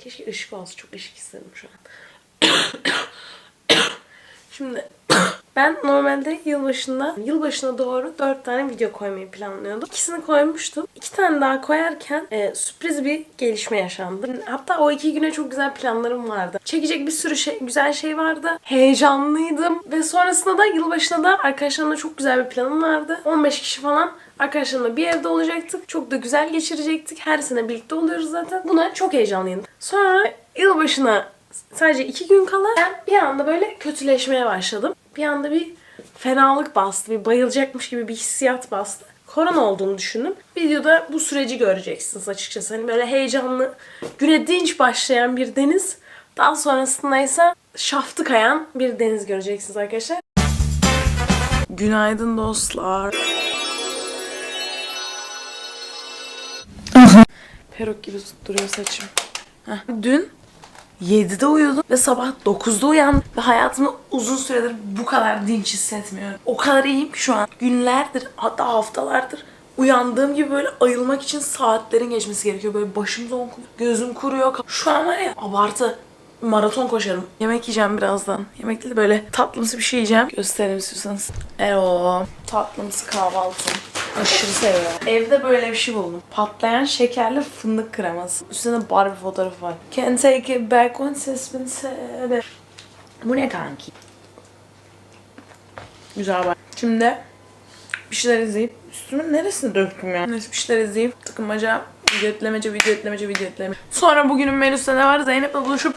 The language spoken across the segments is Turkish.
Keşke ışık olsa. Çok ışık istedim şu an. Şimdi ben normalde yılbaşında, yılbaşına doğru 4 tane video koymayı planlıyordum. İkisini koymuştum. İki tane daha koyarken e, sürpriz bir gelişme yaşandı. Hatta o iki güne çok güzel planlarım vardı. Çekecek bir sürü şey, güzel şey vardı. Heyecanlıydım. Ve sonrasında da yılbaşında da arkadaşlarımla çok güzel bir planım vardı. 15 kişi falan Arkadaşlarımla bir evde olacaktık. Çok da güzel geçirecektik. Her sene birlikte oluyoruz zaten. Buna çok heyecanlıyım. Sonra yılbaşına sadece iki gün kala ben bir anda böyle kötüleşmeye başladım. Bir anda bir fenalık bastı. Bir bayılacakmış gibi bir hissiyat bastı. Korona olduğunu düşündüm. Videoda bu süreci göreceksiniz açıkçası. Hani böyle heyecanlı, güne dinç başlayan bir deniz. Daha sonrasında ise şaftı kayan bir deniz göreceksiniz arkadaşlar. Günaydın dostlar. Peruk gibi duruyor saçım. Heh. Dün 7'de uyudum ve sabah 9'da uyandım. Ve hayatımda uzun süredir bu kadar dinç hissetmiyorum. O kadar iyiyim ki şu an. Günlerdir hatta haftalardır uyandığım gibi böyle ayılmak için saatlerin geçmesi gerekiyor. Böyle başım zonk, gözüm kuruyor. Şu an var ya abartı. Maraton koşarım. Yemek yiyeceğim birazdan. Yemek de böyle tatlımsı bir şey yiyeceğim. Göstereyim istiyorsanız. Ero. Tatlımsı kahvaltı. Aşırı seviyorum. Evde böyle bir şey buldum. Patlayan şekerli fındık kreması. Üstünde Barbie fotoğrafı var. Can take it back said. Bu ne kanki? Güzel bak. Şimdi bir şeyler izleyip üstümün neresini döktüm ya? Neyse bir şeyler izleyip tıkınmaca, video etlemece, video etlemece, video etlemece. Sonra bugünün menüsünde ne var? Zeynep'le buluşup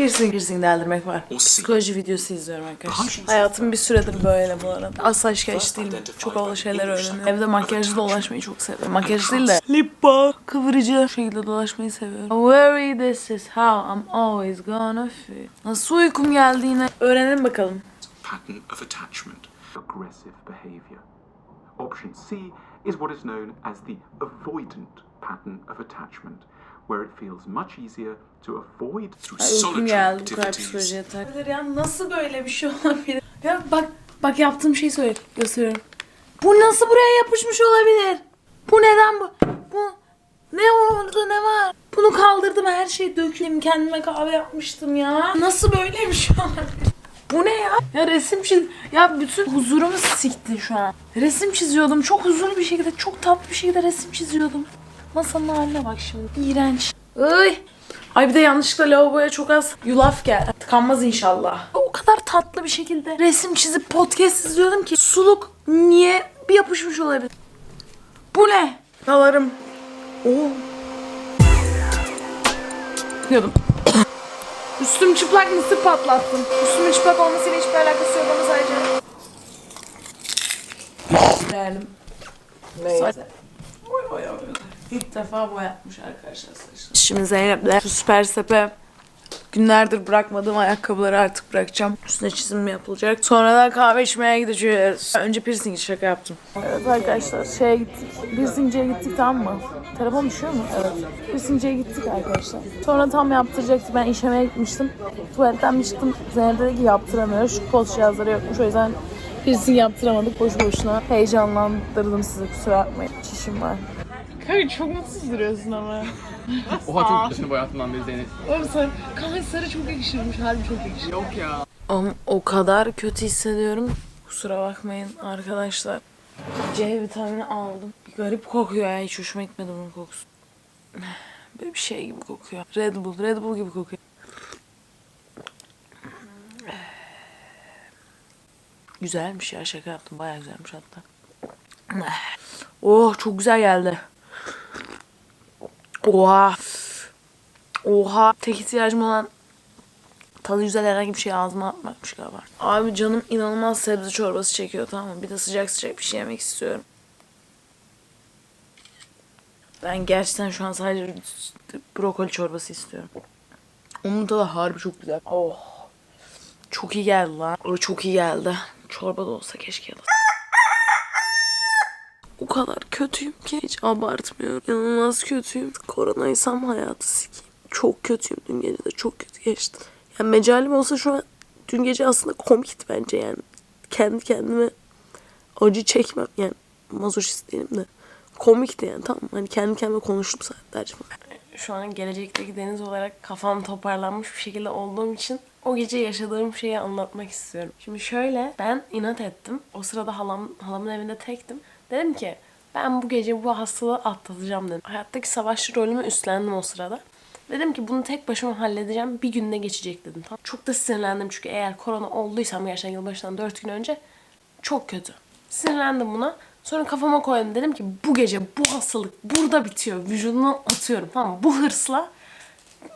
piercing, piercing deldirmek var. Psikoloji videosu izliyorum arkadaşlar. Hayatım bir süredir böyle bu arada. Asla şikayetçi değilim. Çok havalı şeyler öğreniyorum. Evde makyajlı dolaşmayı çok seviyorum. Makyaj değil de lip balm, kıvırıcı şekilde dolaşmayı seviyorum. Worry this is how I'm always gonna feel. Nasıl uykum geldi yine? Öğrenelim bakalım. pattern of attachment. Aggressive behavior. Option C is what is known as the avoidant pattern of attachment, where it feels much easier to avoid through uykum solitary geldi bu kadar activities. psikolojiye tak. Ya nasıl böyle bir şey olabilir? Ya bak bak yaptığım şeyi söyle gösteriyorum. Bu nasıl buraya yapışmış olabilir? Bu neden bu? Bu ne oldu ne var? Bunu kaldırdım her şeyi döktüm kendime kahve yapmıştım ya. Nasıl böyle bir şey olabilir? Bu ne ya? Ya resim çiz... Ya bütün huzurumu sikti şu an. Resim çiziyordum. Çok huzurlu bir şekilde, çok tatlı bir şekilde resim çiziyordum. Masanın haline bak şimdi. İğrenç. Ay. Ay bir de yanlışlıkla lavaboya çok az yulaf geldi. Tıkanmaz inşallah. O kadar tatlı bir şekilde resim çizip podcast izliyordum ki suluk niye bir yapışmış olabilir? Bu ne? Dalarım. Oo. Diyordum. Üstüm çıplak mısır patlattım. Üstümün çıplak olmasıyla hiçbir alakası yok ama sadece... Beğendim. Sadece... Oy oy oy. İlk defa boyatmış arkadaşlar saçını. Şimdi Zeynep'le süper sepe günlerdir bırakmadığım ayakkabıları artık bırakacağım. Üstüne çizim yapılacak. Sonra da kahve içmeye gideceğiz. Önce piercing şaka yaptım. Evet arkadaşlar şeye gittik. Piercingciye gittik tamam mı? Telefon düşüyor mu? Evet. Piercingciye gittik arkadaşlar. Sonra tam yaptıracaktı. Ben işemeye gitmiştim. Tuvaletten bir çıktım. Zeynep dedi ki yaptıramıyor. Şu kol cihazları yokmuş. O yüzden piercing yaptıramadık. Boş boşuna. Heyecanlandırdım sizi kusura bakmayın. Çişim var. Kanka çok mutsuz duruyorsun ama. Oha çok yaşını boyattığından beri Zeynep. Oğlum sarı, kanka sarı çok yakışırmış. Harbi çok yakışır. Yok ya. Ama o kadar kötü hissediyorum. Kusura bakmayın arkadaşlar. C vitamini aldım. Bir garip kokuyor ya. Hiç hoşuma gitmedi bunun kokusu. Böyle bir şey gibi kokuyor. Red Bull. Red Bull gibi kokuyor. Güzelmiş ya şaka yaptım. Baya güzelmiş hatta. Oh çok güzel geldi. Oha. Oha. Tek ihtiyacım olan tadı güzel herhangi bir şey ağzıma atmakmış galiba. Abi canım inanılmaz sebze çorbası çekiyor tamam mı? Bir de sıcak sıcak bir şey yemek istiyorum. Ben gerçekten şu an sadece brokoli çorbası istiyorum. Onun tadı harbi çok güzel. Oh. Çok iyi geldi lan. O çok iyi geldi. Çorba da olsa keşke. O kadar kötüyüm ki hiç abartmıyorum. İnanılmaz kötüyüm. Koronaysam hayatı sikeyim. Çok kötüyüm. Dün gece de çok kötü geçti. Yani mecalim olsa şu an dün gece aslında komikti bence yani. Kendi kendime acı çekmem yani. Mazoşist değilim de. Komikti yani tamam? Hani kendi kendime konuştum saatlerce falan. şu an gelecekteki Deniz olarak kafam toparlanmış bir şekilde olduğum için o gece yaşadığım şeyi anlatmak istiyorum. Şimdi şöyle ben inat ettim. O sırada halam, halamın evinde tektim. Dedim ki ben bu gece bu hastalığı atlatacağım dedim. Hayattaki savaşçı rolümü üstlendim o sırada. Dedim ki bunu tek başıma halledeceğim. Bir günde geçecek dedim. Tamam. Çok da sinirlendim çünkü eğer korona olduysam gerçekten yılbaşından 4 gün önce çok kötü. Sinirlendim buna. Sonra kafama koydum. Dedim ki bu gece bu hastalık burada bitiyor. Vücuduna atıyorum. Tamam? Bu hırsla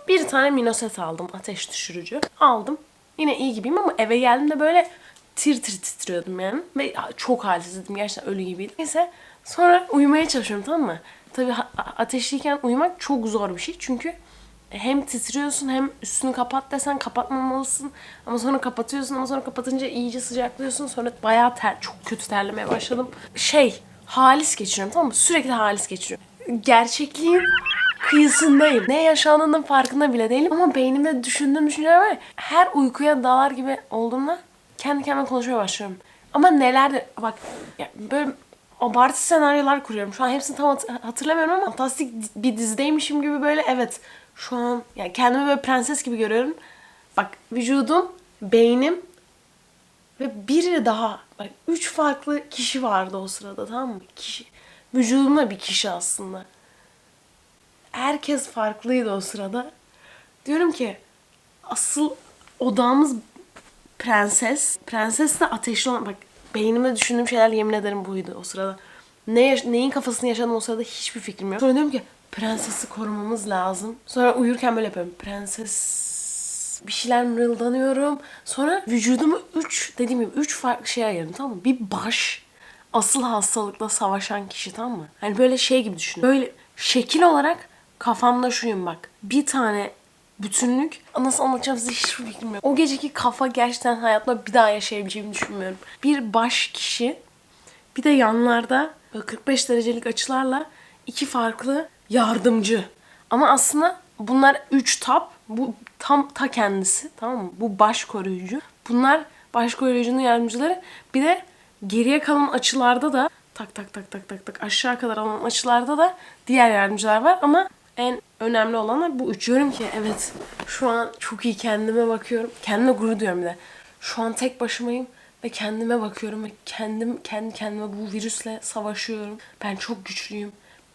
bir tane minoset aldım. Ateş düşürücü. Aldım. Yine iyi gibiyim ama eve geldiğimde böyle tir tir titriyordum yani. Ve çok halsizdim. Gerçekten ölü gibiydim. Neyse sonra uyumaya çalışıyorum tamam mı? Tabii ateşliyken uyumak çok zor bir şey. Çünkü hem titriyorsun hem üstünü kapat desen kapatmamalısın. Ama sonra kapatıyorsun ama sonra kapatınca iyice sıcaklıyorsun. Sonra bayağı ter, çok kötü terlemeye başladım. Şey, halis geçiriyorum tamam mı? Sürekli halis geçiriyorum. Gerçekliğin kıyısındayım. Ne yaşandığının farkında bile değilim. Ama beynimde düşündüğüm düşünceler var ya, Her uykuya dalar gibi olduğumda kendi kendime konuşmaya başlıyorum. Ama neler de bak ya böyle abartı senaryolar kuruyorum. Şu an hepsini tam hat- hatırlamıyorum ama fantastik bir dizideymişim gibi böyle evet şu an yani kendimi böyle prenses gibi görüyorum. Bak vücudum, beynim ve biri daha bak üç farklı kişi vardı o sırada tamam mı? Kişi. Vücudumda bir kişi aslında. Herkes farklıydı o sırada. Diyorum ki asıl odamız prenses. Prenses de ateşli olan bak beynimde düşündüğüm şeyler yemin ederim buydu o sırada. Ne neyin kafasını yaşadım o sırada hiçbir fikrim yok. Sonra diyorum ki prensesi korumamız lazım. Sonra uyurken böyle yapıyorum. Prenses bir şeyler mırıldanıyorum. Sonra vücudumu üç dediğim gibi üç farklı şeye ayırdım tamam mı? Bir baş asıl hastalıkla savaşan kişi tamam mı? Hani böyle şey gibi düşün. Böyle şekil olarak kafamda şuyum bak. Bir tane bütünlük nasıl anlatacağım size hiçbir fikrim yok. O geceki kafa gerçekten hayatımda bir daha yaşayabileceğimi düşünmüyorum. Bir baş kişi bir de yanlarda böyle 45 derecelik açılarla iki farklı yardımcı. Ama aslında bunlar üç tap. Bu tam ta kendisi tamam mı? Bu baş koruyucu. Bunlar baş koruyucunun yardımcıları. Bir de geriye kalan açılarda da tak tak tak tak tak tak aşağı kadar olan açılarda da diğer yardımcılar var ama en önemli olanlar bu üç. Ki evet şu an çok iyi kendime bakıyorum. Kendime gurur duyuyorum bir de. Şu an tek başımayım ve kendime bakıyorum ve kendim kendi kendime bu virüsle savaşıyorum. Ben çok güçlüyüm.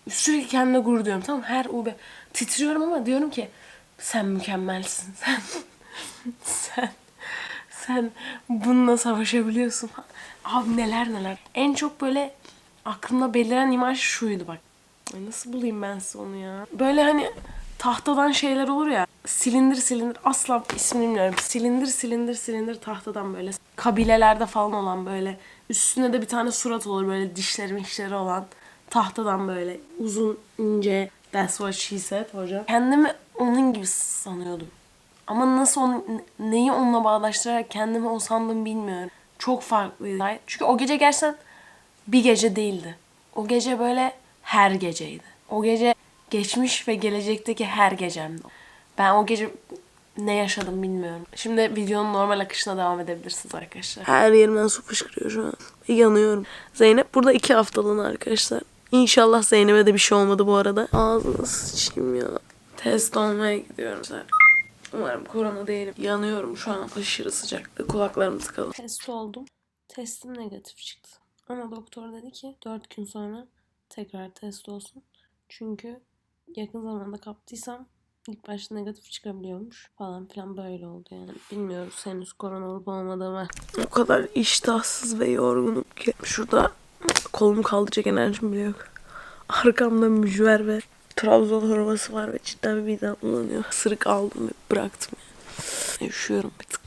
Sürekli kendime gurur duyuyorum tamam? Her ube titriyorum ama diyorum ki sen mükemmelsin. Sen sen sen bununla savaşabiliyorsun. Abi neler neler. En çok böyle aklımda beliren imaj şuydu bak. Ay nasıl bulayım ben size onu ya? Böyle hani tahtadan şeyler olur ya. Silindir silindir asla ismini bilmiyorum. Silindir silindir silindir tahtadan böyle. Kabilelerde falan olan böyle. Üstünde de bir tane surat olur böyle dişleri mişleri olan. Tahtadan böyle uzun ince. That's what she said hocam. Kendimi onun gibi sanıyordum. Ama nasıl onu, neyi onunla bağdaştırarak kendimi o sandım bilmiyorum. Çok farklıydı. Çünkü o gece gerçekten bir gece değildi. O gece böyle her geceydi. O gece geçmiş ve gelecekteki her gecemdi. Ben o gece ne yaşadım bilmiyorum. Şimdi videonun normal akışına devam edebilirsiniz arkadaşlar. Her yerimden su fışkırıyor şu an. Yanıyorum. Zeynep burada iki haftalığına arkadaşlar. İnşallah Zeynep'e de bir şey olmadı bu arada. Ağzına sıçayım ya. Test olmaya gidiyorum. Umarım korona değilim. Yanıyorum şu an aşırı sıcak. Kulaklarım tıkalı. Test oldum. Testim negatif çıktı. Ama doktor dedi ki 4 gün sonra tekrar test olsun. Çünkü yakın zamanda kaptıysam ilk başta negatif çıkabiliyormuş falan filan böyle oldu yani. Bilmiyoruz henüz korona olup olmadığımı. O kadar iştahsız ve yorgunum ki. Şurada kolumu kaldıracak enerjim bile yok. Arkamda mücver ve Trabzon hurması var ve cidden bir midem bulanıyor. Sırık aldım ve bıraktım yani. Üşüyorum bir tık.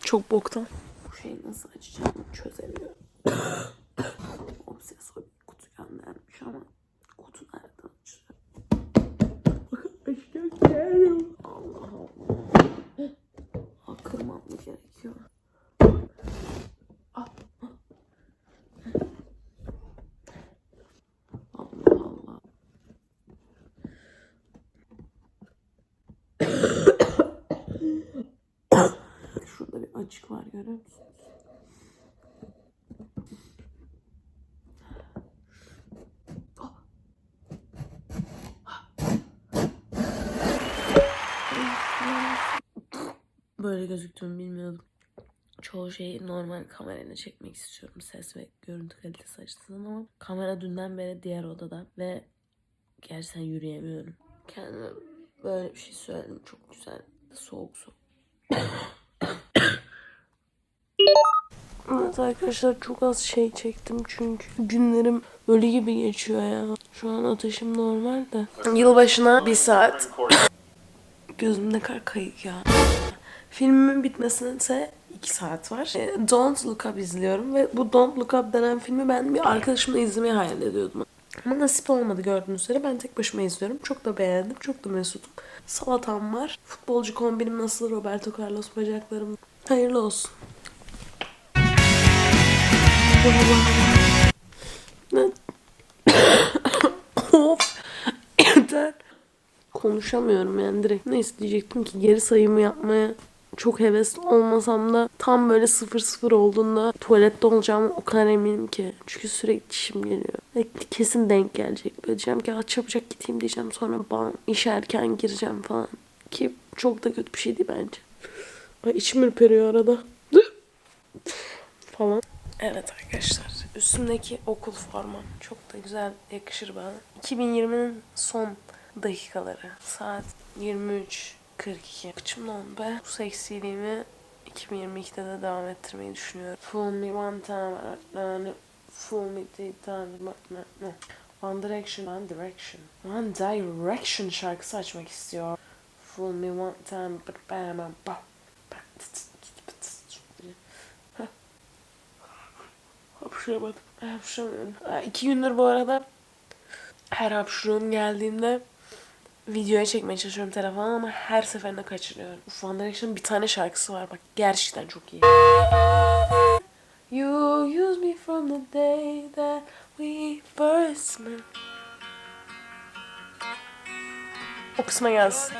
Çok boktan. Bu şeyi nasıl açacağımı çözemiyorum. Obsesor Açacak Allah Allah. Akılmam mı gerekiyor? Ah. Allah Allah. Şurada bir açık var görüyor musunuz? gözüktüğümü bilmiyordum. Çoğu şeyi normal kamerayla çekmek istiyorum. Ses ve görüntü kalitesi açısından ama kamera dünden beri diğer odada ve gerçekten yürüyemiyorum. Kendime böyle bir şey söyledim. Çok güzel. Soğuk soğuk. Evet arkadaşlar çok az şey çektim çünkü günlerim ölü gibi geçiyor ya. Şu an ateşim normal de. Yılbaşına bir saat. Gözüm ne kadar kayık ya. Filmimin bitmesine ise 2 saat var. E, Don't Look Up izliyorum ve bu Don't Look Up denen filmi ben bir arkadaşımla izlemeyi hayal ediyordum. Ama nasip olmadı gördüğünüz üzere. Ben tek başıma izliyorum. Çok da beğendim. Çok da mesutum. Salatam var. Futbolcu kombinim nasıl? Roberto Carlos bacaklarım. Hayırlı olsun. Of. Yeter. Konuşamıyorum yani direkt. Ne isteyecektim ki geri sayımı yapmaya çok hevesli olmasam da tam böyle sıfır sıfır olduğunda tuvalette olacağım o kadar eminim ki. Çünkü sürekli dişim geliyor. Kesin denk gelecek. Böyle diyeceğim ki "Aa, çabucak gideyim diyeceğim. Sonra bam iş erken gireceğim falan. Ki çok da kötü bir şey değil bence. Ay içim ürperiyor arada. falan. Evet arkadaşlar. Üstümdeki okul formam çok da güzel yakışır bana. 2020'nin son dakikaları. Saat 23.42. Kıçım be. Bu seksiliğimi 2022'de de devam ettirmeyi düşünüyorum. Fool me one time. uh, Fool me no, no. One Direction, One Direction. One Direction şarkısı açmak istiyor. Fool me one time. Hapşıramadım. Hapşıramıyorum. Ha, İki gündür bu arada her hapşırığım geldiğinde videoya çekmeye çalışıyorum telefonu ama her seferinde kaçırıyorum. Uf, One Direction'ın bir tane şarkısı var bak gerçekten çok iyi. You use me from the day that we first met. O kısma gelsin.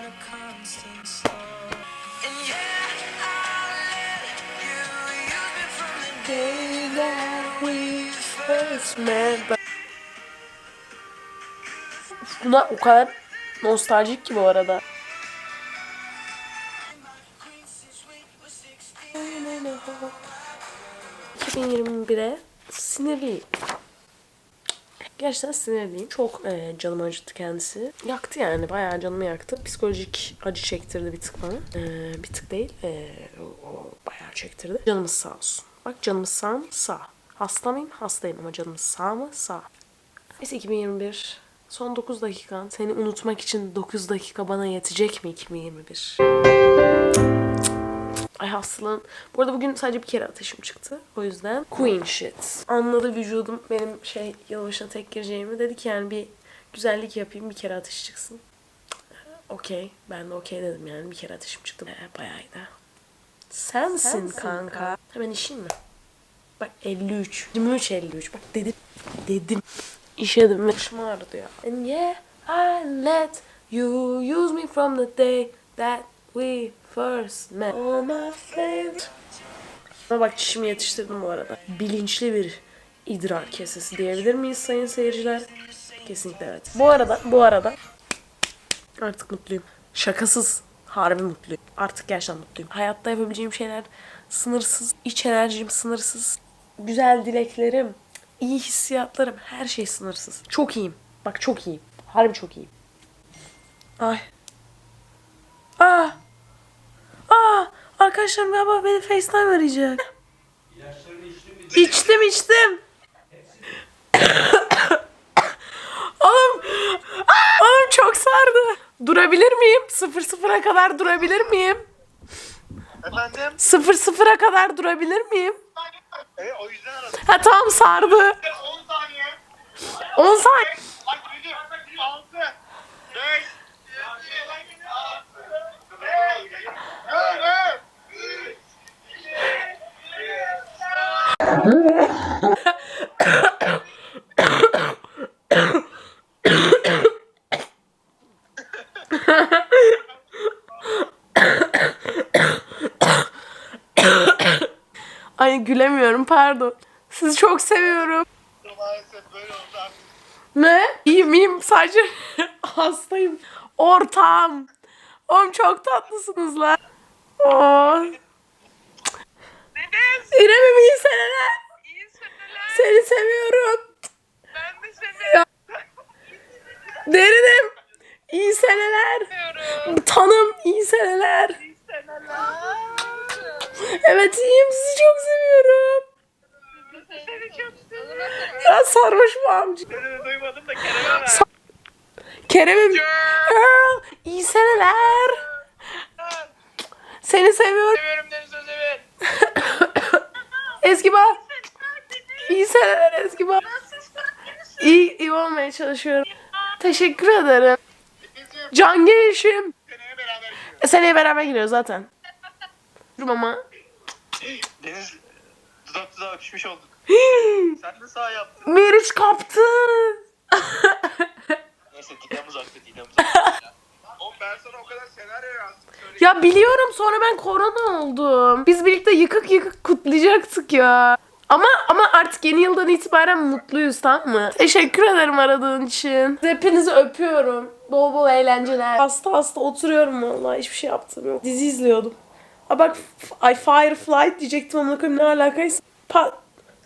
Buna o kadar nostaljik ki bu arada. ...2021'e sinirliyim. Gerçekten sinirliyim. Çok e, canımı acıttı kendisi. Yaktı yani. Bayağı canımı yaktı. Psikolojik acı çektirdi bir tık bana. E, bir tık değil. E, o, o bayağı çektirdi. Canımız sağ olsun. Bak canımız sağ mı? Sağ. Hasta mıyım? Hastayım ama canımız sağ mı? Sağ. Neyse 2021. Son 9 dakikan. Seni unutmak için 9 dakika bana yetecek mi 2021? Ay hastalığın. Bu arada bugün sadece bir kere ateşim çıktı. O yüzden queen shit. Anladı vücudum benim şey yılbaşına tek gireceğimi. Dedi ki yani bir güzellik yapayım bir kere ateş çıksın. Okey. Ben de okey dedim yani bir kere ateşim çıktı. Ee, bayağı iyi de. Sensin, kanka. Hemen işin mi? Bak 53. 23 53. Bak dedim. Dedim. İşedim. Başım ağrıdı ya. And yeah, I let you use me from the day that we first met. Oh my favorite. Bak çişimi yetiştirdim bu arada. Bilinçli bir idrar kesesi diyebilir miyiz sayın seyirciler? Kesinlikle evet. Bu arada, bu arada artık mutluyum. Şakasız. Harbi mutluyum. Artık gerçekten mutluyum. Hayatta yapabileceğim şeyler sınırsız. İç enerjim sınırsız. Güzel dileklerim, iyi hissiyatlarım, her şey sınırsız. Çok iyiyim. Bak çok iyiyim. Harbi çok iyiyim. Ay. Aa. Aa. Arkadaşlarım galiba beni FaceTime arayacak. İçtim içtim. Oğlum. Aa! Oğlum çok sardı. Durabilir miyim? Sıfır sıfıra kadar durabilir miyim? Efendim? Sıfır sıfıra kadar durabilir miyim? E, o yüzden aradım. Ha tamam sardı. 10 saniye. 10 saniye. Bak 7, 6, 5, 7, 6, 5, 4, Ay gülemiyorum pardon. Sizi çok seviyorum. Maalesef böyle oldu artık. Ne? İyiyim iyiyim sadece hastayım. Ortam. Oğlum çok tatlısınız lan. Oo. İrem'im iyi seneler. İyi seneler. Seni seviyorum. Ben de seni Derinim. İyi seneler. Tanım iyi seneler. İyi seneler. Evet iyiyim sizi çok seviyorum. Seni çok seviyorum. Ya sarhoş mu amca? Seni duymadım da Kerem'e ver. Kerem'im. Girl, iyi seneler. Seni seviyorum. Seviyorum Deniz Özdemir. Ezgi bak. İyi seneler Ezgi bak. İyi, iyi olmaya çalışıyorum. Teşekkür ederim. Can gelişim. Seneye beraber gidiyoruz. Zaten. Dur ama. Deniz dudak dudağa öpüşmüş olduk. Sen de sağ yaptın. Meriç kaptın. Neyse Dinamız aktı Dinamız aktı. Oğlum ben sana o kadar senaryo yazdım. Söyle. Ya biliyorum sonra ben korona oldum. Biz birlikte yıkık yıkık kutlayacaktık ya. Ama ama artık yeni yıldan itibaren mutluyuz tamam mı? Teşekkür ederim aradığın için. Hepinizi öpüyorum. Bol bol eğlenceler. Hasta hasta oturuyorum vallahi hiçbir şey yaptım yok. Dizi izliyordum. Ha bak I Firefly diyecektim ama koyayım ne alakaysa. Pa-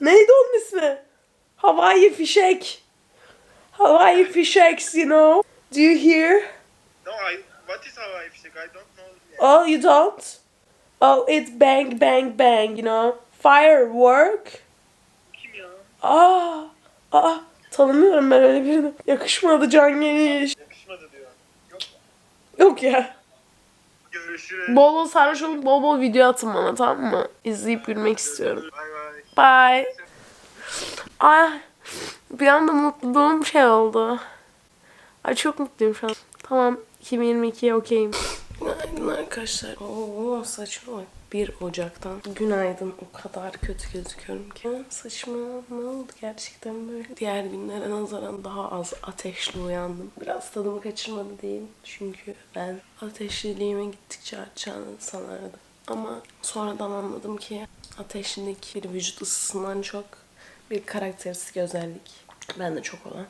Neydi onun ismi? Hawaii Fişek. Hawaii Fişeks you know. Do you hear? No, I, what is Hawaii fişek? I don't know. Oh, you don't? Oh, it's bang, bang, bang, you know? Firework? Kim ya? Aa, aa, tanımıyorum ben öyle birini. Yakışmadı Can Geniş. Yakışmadı diyor. Yok. Yok ya. Görüşürüz. Bol bol sarhoş olup bol bol video atın bana tamam mı? İzleyip gülmek istiyorum. Bay bay. Bye. Ay, bir anda mutluluğum şey oldu. Ay çok mutluyum şu an. Tamam, 2022'ye okeyim. Günaydın arkadaşlar. Oo saçma bak. 1 Ocak'tan. Günaydın. O kadar kötü gözüküyorum ki. Saçma ne oldu gerçekten böyle. Diğer günlere nazaran daha az ateşli uyandım. Biraz tadımı kaçırmadı değil. Çünkü ben ateşliliğime gittikçe artacağını sanardım. Ama sonradan anladım ki ateşlilik bir vücut ısısından çok bir karakteristik özellik. Ben de çok olan.